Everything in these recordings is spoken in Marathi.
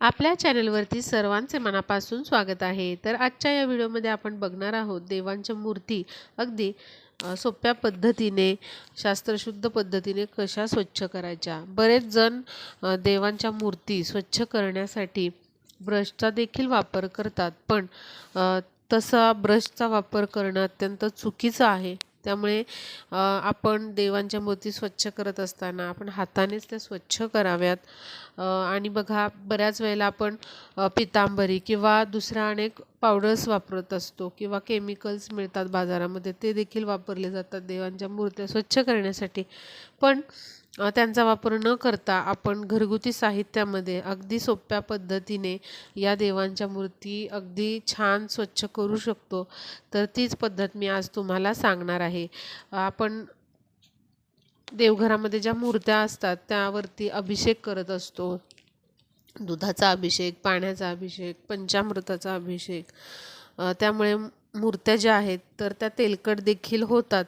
आपल्या चॅनलवरती सर्वांचे मनापासून स्वागत आहे. तर आजच्या या व्हिडिओमध्ये आपण बघणार आहोत देवांच्या मूर्ती अगदी सोप्या पद्धतीने शास्त्रशुद्ध पद्धतीने कशा स्वच्छ करायच्या. बरेच जण देवांच्या मूर्ती स्वच्छ करण्यासाठी ब्रशचा देखील वापर करतात. पण तसा ब्रशचा वापर करणं अत्यंत चुकीचं आहे. त्यामुळे आपण देवांच्या मूर्ती स्वच्छ करत असताना आपण हातानेच त्या स्वच्छ कराव्यात. आणि बघा बऱ्याच वेळेला आपण पितांबरी किंवा दुसऱ्या अनेक पावडर्स वापरत असतो किंवा केमिकल्स मिळतात बाजारामध्ये ते देखील वापरले जातात देवांच्या मूर्त्या स्वच्छ करण्यासाठी. पण त्यांचा वापर न करता आपण घरगुती साहित्यामध्ये अगदी सोप्या पद्धतीने या देवांच्या मूर्ती अगदी छान स्वच्छ करू शकतो. तर तीच पद्धत मी आज तुम्हाला सांगणार आहे. आपण देवघरामध्ये ज्या मूर्त्या असतात त्यावरती अभिषेक करत असतो. दुधाचा अभिषेक पाण्याचा अभिषेक पंचामृताचा अभिषेक त्यामुळे मूर्त्या ज्या आहेत तर त्या तेलकट देखील होतात.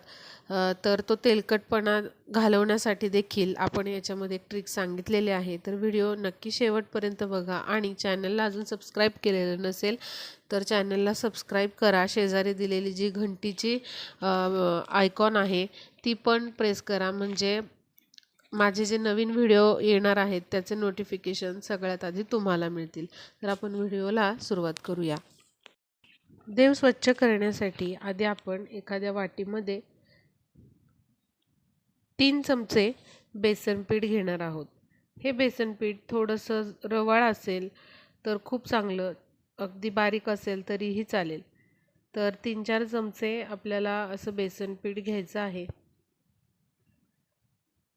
तर तो तेलकटपणा घालवण्यासाठी देखील आपण याच्यामध्ये ट्रिक सांगितलेले आहे. तर व्हिडिओ नक्की शेवटपर्यंत बघा आणि चॅनलला अजून सबस्क्राईब केलेलं नसेल तर चॅनलला सबस्क्राईब करा. शेजारी दिलेली जी घंटीची आयकॉन आहे ती पण प्रेस करा. म्हणजे माझे जे नवीन व्हिडिओ येणार आहेत त्याचे नोटिफिकेशन सगळ्यात आधी तुम्हाला मिळतील. तर आपण व्हिडिओला सुरुवात करूया. देव स्वच्छ करण्यासाठी आधी आपण एखाद्या वाटीमध्ये तीन चमचे बेसन पीठ घेणार आहोत. हे बेसन पीठ थोडंसं रवाळ असेल तर खूप चांगलं अगदी बारीक असेल तरीही चालेल. तर तीन चार चमचे आपल्याला असं बेसन पीठ घ्यायचं आहे.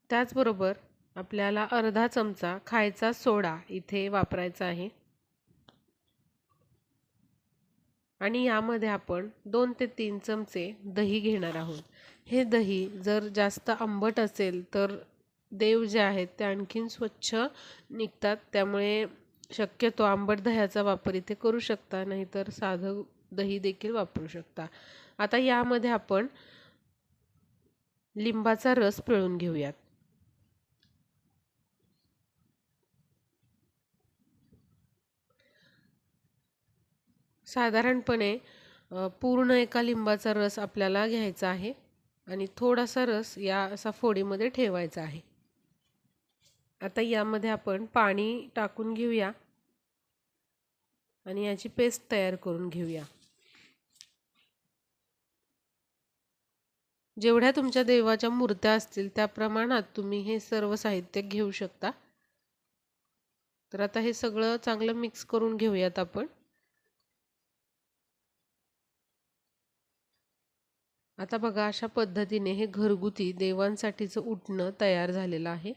त्याचबरोबर आपल्याला अर्धा चमचा खायचा सोडा इथे वापरायचा आहे. आणि यामध्ये आपण दोन ते तीन चमचे दही घेणार आहोत. हे दही जर जास्त आंबट असेल तर देव जे आहेत ते आणखीन स्वच्छ निघतात. त्यामुळे शक्यतो आंबट दह्याचा वापर इथे करू शकता नाहीतर साधं दही देखील वापरू शकता. आता यामध्ये आपण लिंबाचा रस पिळून घेऊयात. साधारणपणे पूर्ण एका लिंबाचा रस आपल्याला घ्यायचा आहे. आणि थोडासा रस या असा फोडीमध्ये ठेवायचा आहे. आता यामध्ये आपण पाणी टाकून घेऊया. आणि याची पेस्ट तयार करून घेऊया. जेवढ्या तुमच्या देवाच्या मूर्त्या असतील त्या प्रमाणात तुम्ही हे सर्व साहित्य घेऊ शकता. तर आता हे सगळं चांगलं मिक्स करून घेऊयात आपण. आता बघा अशा पद्धतीने हे घरगुती देवांसाठीचं उठणं तयार झालेलं आहे.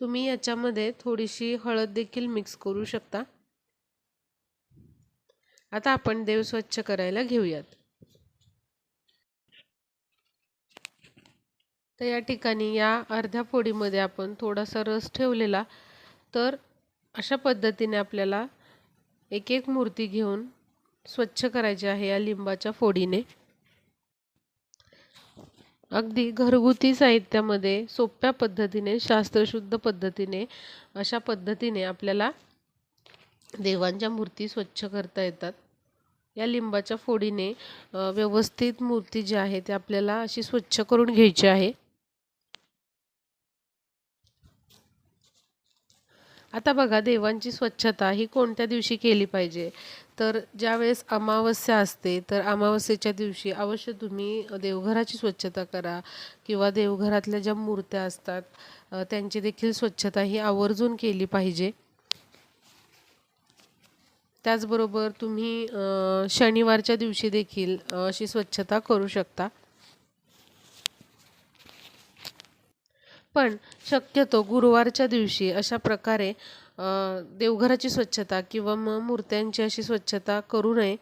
तुम्ही याच्यामध्ये थोडीशी हळद देखील मिक्स करू शकता. आता आपण देव स्वच्छ करायला घेऊयात. तर या ठिकाणी या अर्ध्या फोडीमध्ये आपण थोडासा रस ठेवलेला. तर अशा पद्धतीने आपल्याला एक एक मूर्ती घेऊन स्वच्छ करायचे आहे या लिंबाच्या फोडीने. अगदी घरगुती साहित्यामध्ये सोप्या पद्धतीने शास्त्रशुद्ध पद्धतीने अशा पद्धतीने आपल्याला देवांच्या मूर्ती स्वच्छ करता येतात. या लिंबाच्या फोडीने व्यवस्थित मूर्ती जी आहे ती आपल्याला अशी स्वच्छ करून घ्यायची आहे. आता बघा देवांची स्वच्छता ही कोणत्या दिवशी केली पाहिजे? तर ज्यावेळेस अमावस्या असते तर अमावस्येच्या दिवशी अवश्य तुम्ही देवघराची स्वच्छता करा किंवा देवघरातल्या ज्या मूर्त्या असतात त्यांची देखील स्वच्छता ही आवर्जून केली पाहिजे. त्याचबरोबर तुम्ही शनिवारच्या दिवशी देखील अशी स्वच्छता करू शकता. पण शक्यतो गुरुवारच्या दिवशी अशा प्रकारे देवघराची स्वच्छता किंवा मग मूर्त्यांची अशी स्वच्छता करू नये.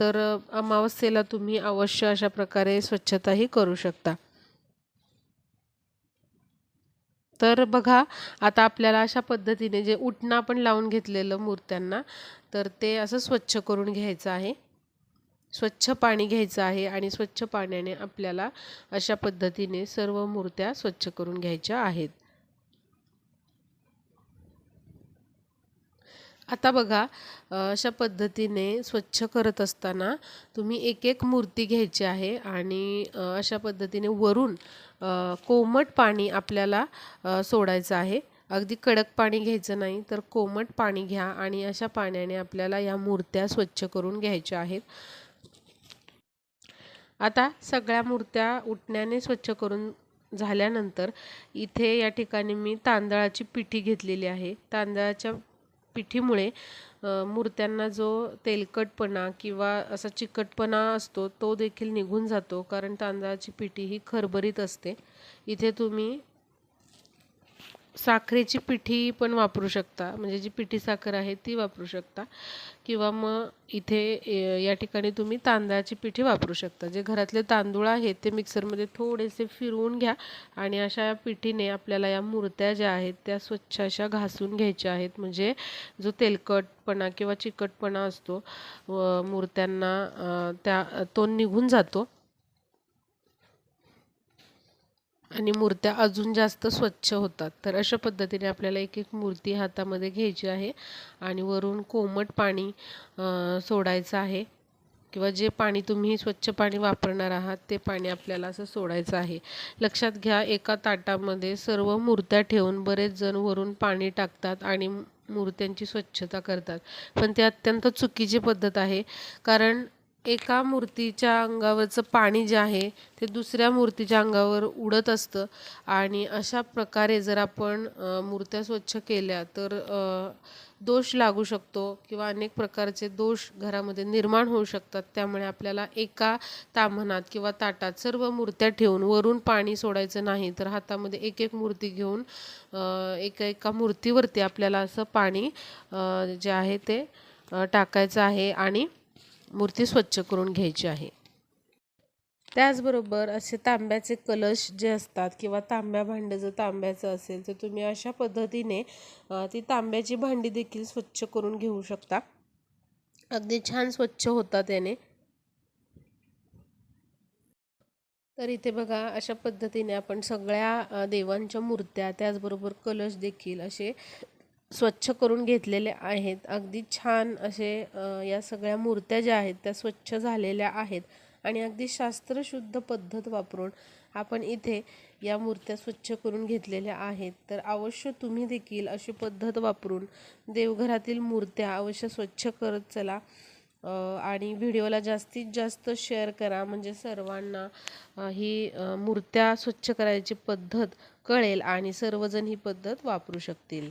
तर अमावस्येला तुम्ही अवश्य अशा प्रकारे स्वच्छताही करू शकता. तर बघा आता आपल्याला अशा पद्धतीने जे उठणं आपण लावून घेतलेलं मूर्त्यांना तर ते असं स्वच्छ करून घ्यायचं आहे. स्वच्छ पाणी घ्यायचं आहे आणि स्वच्छ पाण्याने आपल्याला अशा पद्धतीने सर्व मूर्त्या स्वच्छ करून घ्यायच्या आहेत. आता बघा अशा पद्धतीने स्वच्छ करत असताना तुम्ही एक एक मूर्ती घ्यायची आहे आणि अशा पद्धतीने वरून कोमट पाणी आपल्याला सोडायचं आहे. अगदी कडक पाणी घ्यायचं नाही तर कोमट पाणी घ्या आणि अशा पाण्याने आपल्याला या मूर्त्या स्वच्छ करून घ्यायच्या आहेत. आता सगळ्या मूर्त्या उठण्याने स्वच्छ करून झाल्यानंतर इथे या ठिकाणी मी तांदळाची पिठी घेतलेली आहे. तांदळाच्या पिठीमुळे मूर्त्यांना जो तेलकटपणा किंवा असा चिकटपणा असतो तो देखील निघून जातो कारण तांदळाची पिठी ही खरबरीत असते. इथे तुम्ही साखरेची पिठी पण वापरू शकता. म्हणजे जी पिठी साखर आहे ती वापरू शकता. किंवा मग इथे ए- या ठिकाणी तुम्ही तांदळाची पिठी वापरू शकता. जे घरातले तांदूळ आहेत ते मिक्सरमध्ये थोडेसे फिरवून घ्या आणि अशा पिठीने आपल्याला या मूर्त्या ज्या आहेत त्या स्वच्छ अशा घासून घ्यायच्या आहेत. म्हणजे जो तेलकटपणा किंवा चिकटपणा असतो व मूर्त्यांना त्या तो निघून जातो. आणि मूर्त्या अजून जास्त स्वच्छ होतात. तर अशा पद्धतीने आपल्याला एक एक मूर्ती हातामध्ये घ्यायची आहे आणि वरून कोमट पाणी सोडायचं आहे. किंवा जे पाणी तुम्ही स्वच्छ पाणी वापरणार आहात ते पाणी आपल्याला असं सोडायचं आहे. लक्षात घ्या एका ताटामध्ये सर्व मूर्त्या ठेवून बरेच जण वरून पाणी टाकतात आणि मूर्त्यांची स्वच्छता करतात. पण ते अत्यंत चुकीची पद्धत आहे. कारण एका मूर्तीच्या अंगावरचं पाणी जे आहे ते दुसऱ्या मूर्तीच्या अंगावर उडत असतं. आणि अशा प्रकारे जर आपण मूर्त्या स्वच्छ केल्या तर दोष लागू शकतो किंवा अनेक प्रकारचे दोष घरामध्ये निर्माण होऊ शकतात. त्यामुळे आपल्याला एका ताम्हणात किंवा ताटात सर्व मूर्त्या ठेवून वरून पाणी सोडायचं नाही तर हातामध्ये एक एक मूर्ती घेऊन एका एका मूर्तीवरती आपल्याला असं पाणी जे आहे ते टाकायचं आहे. आणि मूर्ती स्वच्छ करून घ्यायची आहे. त्याचबरोबर असे तांब्याचे कलश जे असतात किंवा तांब्या भांडं जर तांब्याचं असेल तर तुम्ही अशा पद्धतीने ती तांब्याची भांडी देखील स्वच्छ करून घेऊ शकता. अगदी छान स्वच्छ होतात त्याने. तर इथे बघा अशा पद्धतीने आपण सगळ्या देवांच्या मूर्त्या त्याचबरोबर कलश देखील असे स्वच्छ करून घेतलेले आहेत. अगदी छान असे या सगळ्या मूर्त्या ज्या आहेत त्या स्वच्छ झालेल्या आहेत आणि अगदी शास्त्रशुद्ध पद्धत वापरून आपण इथे या मूर्त्या स्वच्छ करून घेतलेल्या आहेत. तर अवश्य तुम्ही देखील अशी पद्धत वापरून देवघरातील मूर्त्या अवश्य स्वच्छ करत चला. आणि व्हिडिओला जास्तीत जास्त शेअर करा. म्हणजे सर्वांना ही मूर्त्या स्वच्छ करायची पद्धत कळेल आणि सर्वजण ही पद्धत वापरू शकतील.